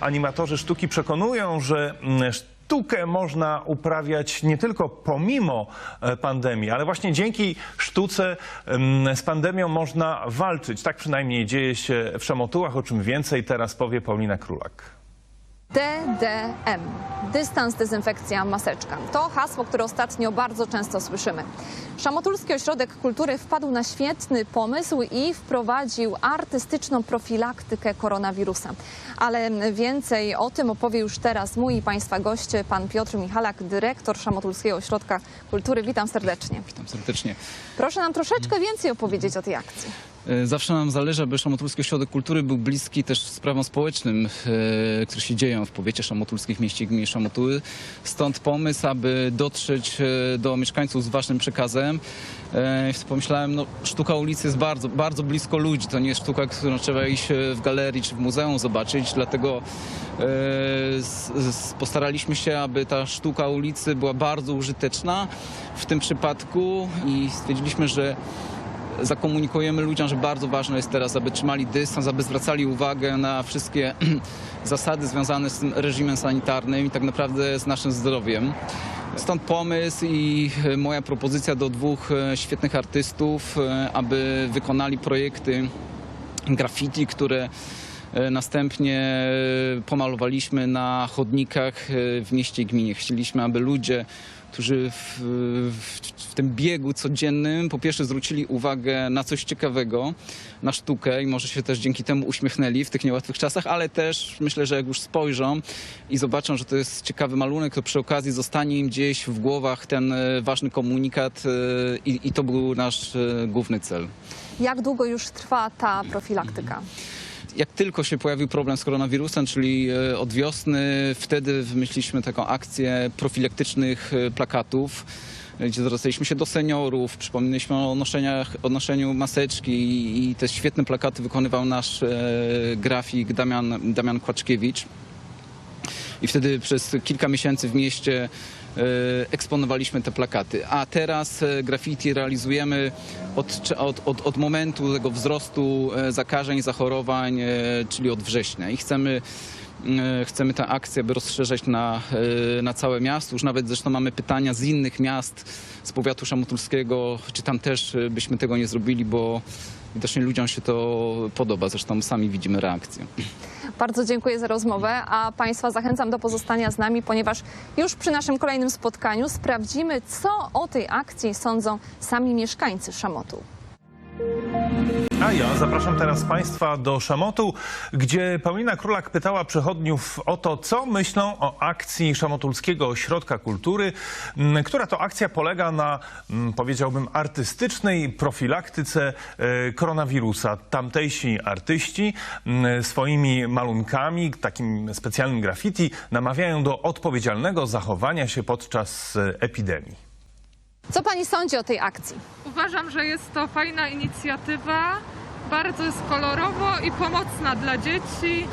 Animatorzy sztuki przekonują, że mm, sztukę można uprawiać nie tylko pomimo e, pandemii, ale właśnie dzięki sztuce mm, z pandemią można walczyć. Tak przynajmniej dzieje się w Szamotułach, o czym więcej teraz powie Paulina Królak. DDM. Dystans, dezynfekcja, maseczka. To hasło, które ostatnio bardzo często słyszymy. Szamotulski Ośrodek Kultury wpadł na świetny pomysł i wprowadził artystyczną profilaktykę koronawirusa. Ale więcej o tym opowie już teraz mój i Państwa gość, pan Piotr Michalak, dyrektor Szamotulskiego Ośrodka Kultury. Witam serdecznie. Witam serdecznie. Proszę nam troszeczkę więcej opowiedzieć o tej akcji. E, Zawsze nam zależy, aby Szamotulski Ośrodek Kultury był bliski też sprawom społecznym, e, które się dzieją w powiecie szamotulskich, mieście i gminie Szamotuły. Stąd pomysł, aby dotrzeć e, do mieszkańców z ważnym przekazem. Pomyślałem, no sztuka ulicy jest bardzo, bardzo blisko ludzi. To nie jest sztuka, którą trzeba iść w galerii czy w muzeum zobaczyć, dlatego postaraliśmy się, aby ta sztuka ulicy była bardzo użyteczna w tym przypadku i stwierdziliśmy, że zakomunikujemy ludziom, że bardzo ważne jest teraz, aby trzymali dystans, aby zwracali uwagę na wszystkie zasady związane z tym reżimem sanitarnym i tak naprawdę z naszym zdrowiem. Stąd pomysł i e, moja propozycja do dwóch e, świetnych artystów, e, aby wykonali projekty graffiti, które następnie pomalowaliśmy na chodnikach w mieście i gminie. Chcieliśmy, aby ludzie, którzy w, w tym biegu codziennym po pierwsze zwrócili uwagę na coś ciekawego, na sztukę i może się też dzięki temu uśmiechnęli w tych niełatwych czasach, ale też myślę, że jak już spojrzą i zobaczą, że to jest ciekawy malunek, to przy okazji zostanie im gdzieś w głowach ten e, ważny komunikat e, i, i to był nasz e, główny cel. Jak długo już trwa ta profilaktyka? jak tylko się pojawił problem z koronawirusem, czyli od wiosny, wtedy wymyśliliśmy taką akcję profilaktycznych plakatów, gdzie zwracaliśmy się do seniorów, przypominaliśmy o, o noszeniu maseczki i, i te świetne plakaty wykonywał nasz e, grafik Damian, Damian Kłaczkiewicz. I wtedy przez kilka miesięcy w mieście eksponowaliśmy te plakaty. A teraz e, graffiti realizujemy od, od, od, od momentu tego wzrostu e, zakażeń, zachorowań, e, czyli od września. I chcemy, e, chcemy tę akcję by rozszerzać na, e, na całe miasto. Już nawet zresztą mamy pytania z innych miast, z powiatu szamotulskiego, czy tam też e, byśmy tego nie zrobili, bo widocznie ludziom się to podoba. Zresztą sami widzimy reakcję. Bardzo dziękuję za rozmowę, a Państwa zachęcam do pozostania z nami, ponieważ już przy naszym kolejnym spotkaniu sprawdzimy, co o tej akcji sądzą sami mieszkańcy Szamotu. A ja zapraszam teraz Państwa do Szamotu, gdzie Paulina Królak pytała przechodniów o to, co myślą o akcji Szamotulskiego Ośrodka Kultury, która to akcja polega na, powiedziałbym, artystycznej profilaktyce e, koronawirusa. Tamtejsi artyści swoimi malunkami, takim specjalnym graffiti, namawiają do odpowiedzialnego zachowania się podczas e, epidemii. Co Pani sądzi o tej akcji? Uważam, że jest to fajna inicjatywa, bardzo jest kolorowo i pomocna dla dzieci.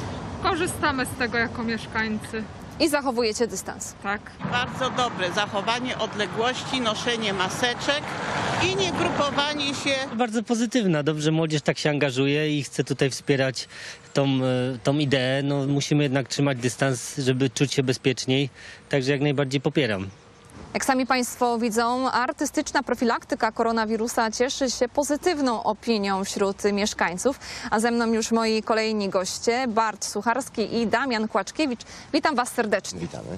Korzystamy z tego jako mieszkańcy, I zachowujecie dystans. tak? Bardzo dobre zachowanie odległości, noszenie maseczek i nie grupowanie się. Bardzo pozytywna, dobrze młodzież tak się angażuje i chce tutaj wspierać tą, e, tą ideę. No, musimy jednak trzymać dystans, żeby czuć się bezpieczniej, także jak najbardziej popieram. Jak sami Państwo widzą, artystyczna profilaktyka koronawirusa cieszy się pozytywną opinią wśród mieszkańców. A ze mną już moi kolejni goście, Bart Sucharski i Damian Kłaczkiewicz. Witam Was serdecznie. Witamy.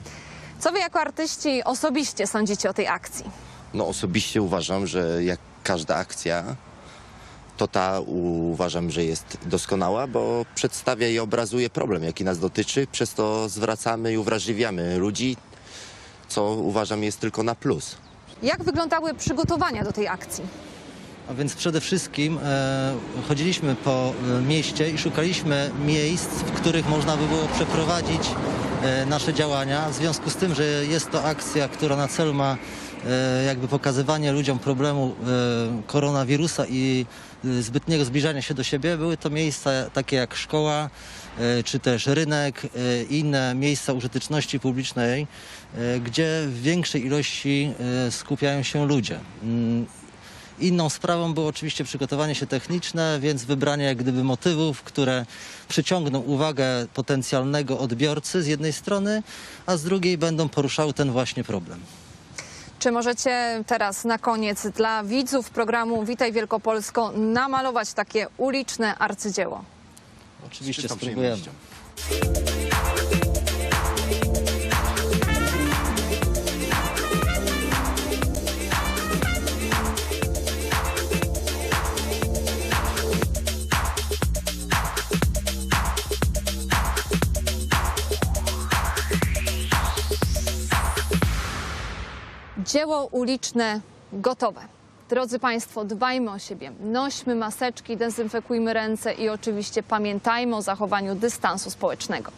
Co Wy jako artyści osobiście sądzicie o tej akcji? No osobiście uważam, że jak każda akcja, to ta uważam, że jest doskonała, bo przedstawia i obrazuje problem, jaki nas dotyczy. Przez to zwracamy i uwrażliwiamy ludzi, co uważam jest tylko na plus. Jak wyglądały przygotowania do tej akcji? A więc przede wszystkim e, chodziliśmy po e, mieście i szukaliśmy miejsc, w których można by było przeprowadzić nasze działania. W związku z tym, że jest to akcja, która na celu ma e, jakby pokazywanie ludziom problemu e, koronawirusa i e, zbytniego zbliżania się do siebie, były to miejsca takie jak szkoła, e, czy też rynek, e, inne miejsca użyteczności publicznej, e, gdzie w większej ilości e, skupiają się ludzie. Inną sprawą było oczywiście przygotowanie się techniczne, więc wybranie jak gdyby motywów, które przyciągną uwagę potencjalnego odbiorcy z jednej strony, a z drugiej będą poruszały ten właśnie problem. Czy możecie teraz na koniec dla widzów programu Witaj Wielkopolsko namalować takie uliczne arcydzieło? Oczywiście spróbujemy. Dzieło uliczne gotowe. Drodzy Państwo, dbajmy o siebie, nośmy maseczki, dezynfekujmy ręce i oczywiście pamiętajmy o zachowaniu dystansu społecznego.